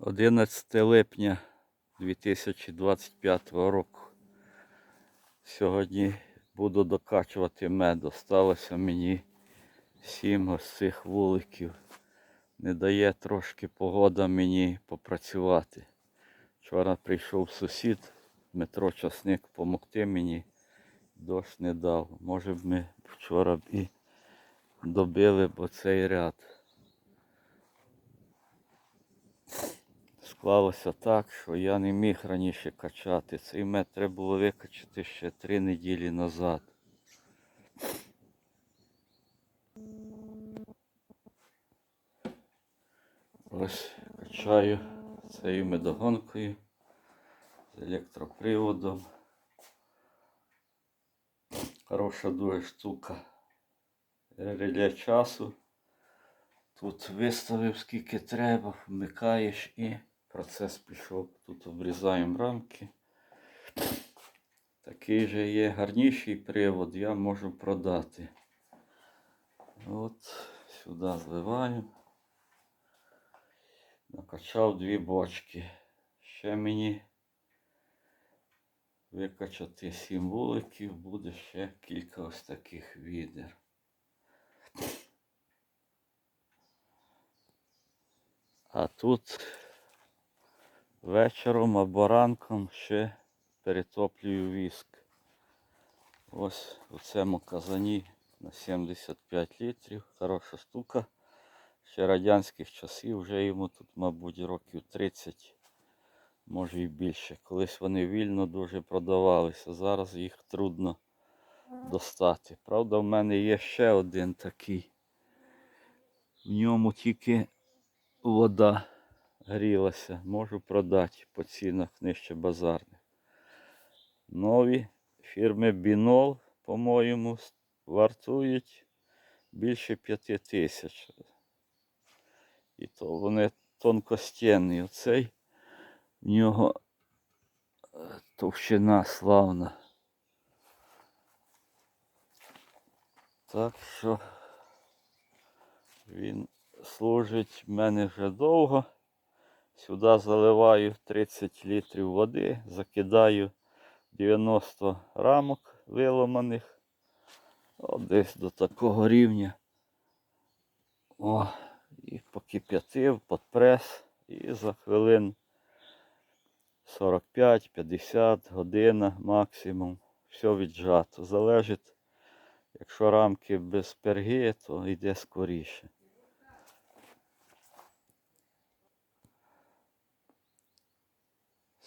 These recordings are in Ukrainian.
11 липня 2025 року. Сьогодні буду докачувати мед. Осталося мені сім ось цих вуликів. Не дає трошки погода мені попрацювати. Вчора прийшов сусід, Дмитро Часник, допомогти мені. Дощ не дав. Може б ми вчора б і добили б оцей ряд. Склалося так, що я не міг раніше качати. Цей мед треба було викачати ще три неділі назад. Ось качаю цією медогонкою з електроприводом. Хороша дуже штука. Реле часу. Тут виставив скільки треба, вмикаєш і процес пішов. Тут обрізаємо рамки. Такий же є гарніший привод, я можу продати. От, сюди зливаємо. Накачав дві бочки. Ще мені викачати сім вуликів, буде ще кілька ось таких відер. А тут вечором або ранком ще перетоплюю віск. Ось у цьому казані на 75 літрів. Хороша штука. Ще радянських часів, вже йому тут, мабуть, років 30, може і більше. Колись вони вільно дуже продавалися. Зараз їх трудно достати. Правда, в мене є ще один такий. В ньому тільки вода грілася. Можу продати по цінах нижче базарних. Нові фірми Бінол, по-моєму, вартують більше п'яти тисяч. І то вони тонкостінні. Оцей в нього е, товщина славна. Так що він служить в мене вже довго. Сюди заливаю 30 літрів води, закидаю 90 рамок виломаних. О, десь до такого рівня. О, і покип'ятив під прес. І за хвилин 45-50 година максимум. Все віджато. Залежить, якщо рамки без перги, то йде скоріше.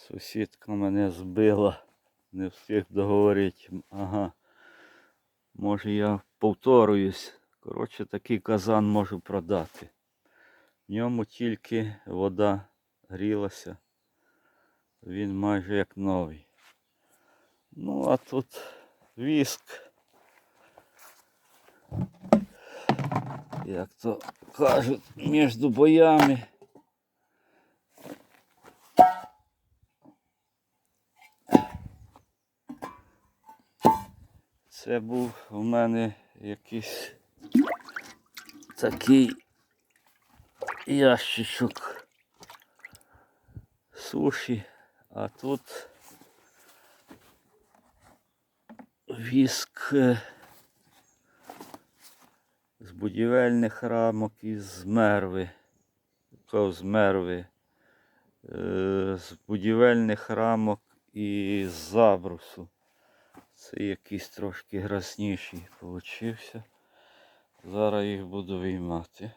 Сусідка мене збила, не встиг договорити. Ага. Може я повторююсь. Коротше, такий казан можу продати. В ньому тільки вода грілася. Він майже як новий. Ну, а тут віск. Як то кажуть, між боями. Це був у мене якийсь такий ящичок суші, а тут віск е, з будівельних рамок із мерви. З мерви. е, З будівельних рамок і з забрусу. Це якийсь трошки грасніший получився. Зараз їх буду виймати.